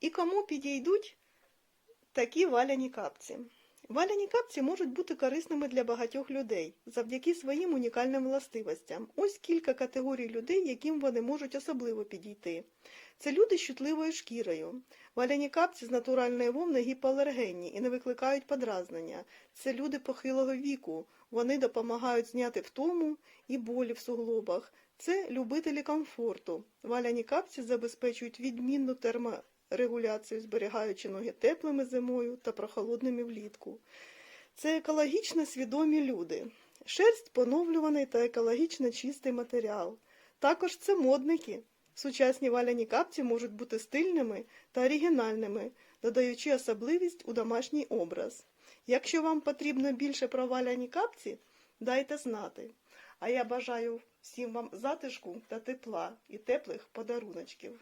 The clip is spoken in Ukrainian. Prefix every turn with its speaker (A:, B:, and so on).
A: І кому підійдуть такі валяні капці? Валяні капці можуть бути корисними для багатьох людей завдяки своїм унікальним властивостям. Ось кілька категорій людей, яким вони можуть особливо підійти. Це люди з чутливою шкірою. Валяні капці з натуральної вовни гіпоалергенні і не викликають подразнення. Це люди похилого віку. Вони допомагають зняти втому і болі в суглобах. Це любителі комфорту. Валяні капці забезпечують відмінну терморегуляцію, зберігаючи ноги теплими зимою та прохолодними влітку. Це екологічно свідомі люди. Шерсть поновлюваний та екологічно чистий матеріал. Також це модники. Сучасні валяні капці можуть бути стильними та оригінальними, додаючи особливість у домашній образ. Якщо вам потрібно більше про валяні капці, дайте знати. А я бажаю всім вам затишку та тепла і теплих подаруночків.